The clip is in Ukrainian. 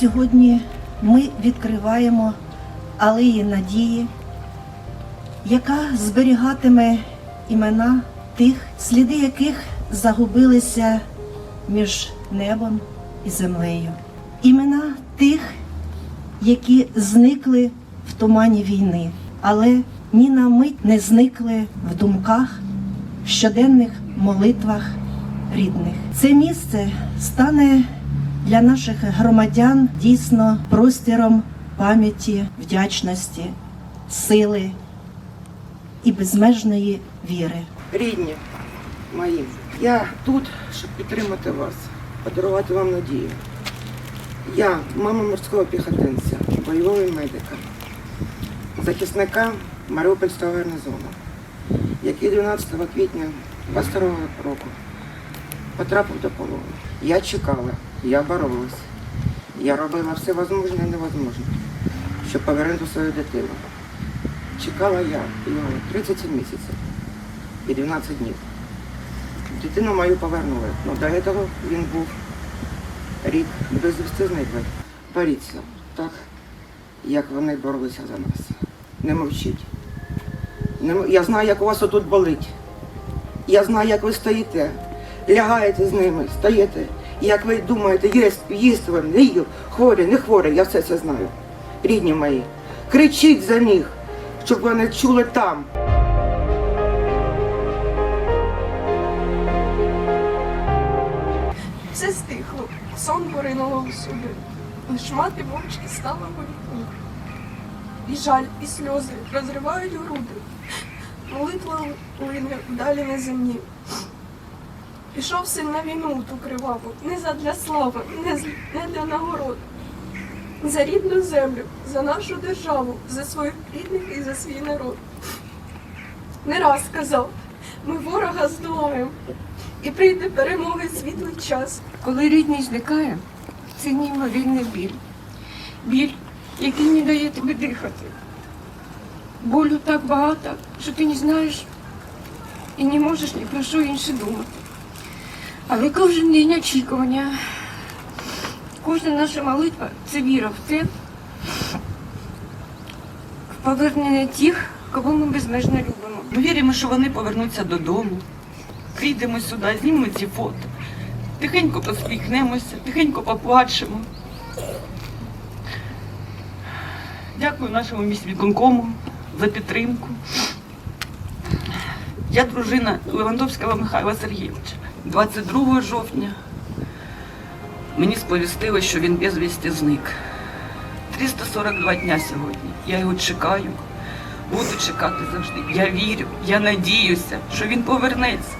Сьогодні ми відкриваємо алеї надії, яка зберігатиме імена тих, сліди яких загубилися між небом і землею. Імена тих, які зникли в тумані війни, але ні на мить не зникли в думках, щоденних молитвах рідних. Це місце стане для наших громадян дійсно простіром пам'яті, вдячності, сили і безмежної віри. рідні мої, я тут, щоб підтримати вас, подарувати вам надію. Я мама морського піхотинця, бойового медика, захисника Маріупольського гарнизону, який 12 квітня 22 року потрапив до полону. Я чекала, я боролась, я робила все можливе і невозможне, щоб повернути свою дитину. Чекала я його 37 місяців і 12 днів. Дитину мою повернули. Ну, до цього він був рік безвісти зниклий. Боріться так, як вони боролися за нас. Не мовчіть. Я знаю, як у вас отут болить. Я знаю, як ви стоїте, лягаєте з ними, стоїте. Як ви думаєте, їсть, їсть вам, не їв, хворі, не хворі, я все це знаю. Рідні мої, кричіть за них, щоб вони чули там. Все стихло, сон поринуло усюди. Лиш мати мовчки стала в вікні. І жаль, і сльози розривають груди. Молитва лине вдалі на землі. Пішов син на війну ту криваву, не задля слави, не, з- не для нагород. За рідну землю, за нашу державу, за своїх рідних і за свій народ. Не раз казав, ми ворога здолаємо, і прийде перемоги світлий час. Коли рідний зникає, це неймовірний біль. Біль, який не дає тобі дихати. Болю так багато, що ти не знаєш і не можеш ні про що інше думати. Але кожен день очікування, кожна наша молитва це віра в те, в повернення тих, кого ми безмежно любимо. Ми віримо, що вони повернуться додому. Прийдемо сюди, знімемо ці фото. Тихенько посміхнемося, тихенько поплачемо. Дякую нашому міськвиконкому за підтримку. Я дружина Левандовського Михайла Сергійовича. 22 жовтня мені сповістили, що він безвісті зник. 342 дня сьогодні. Я його чекаю. Буду чекати завжди. Я вірю, я надіюся, що він повернеться.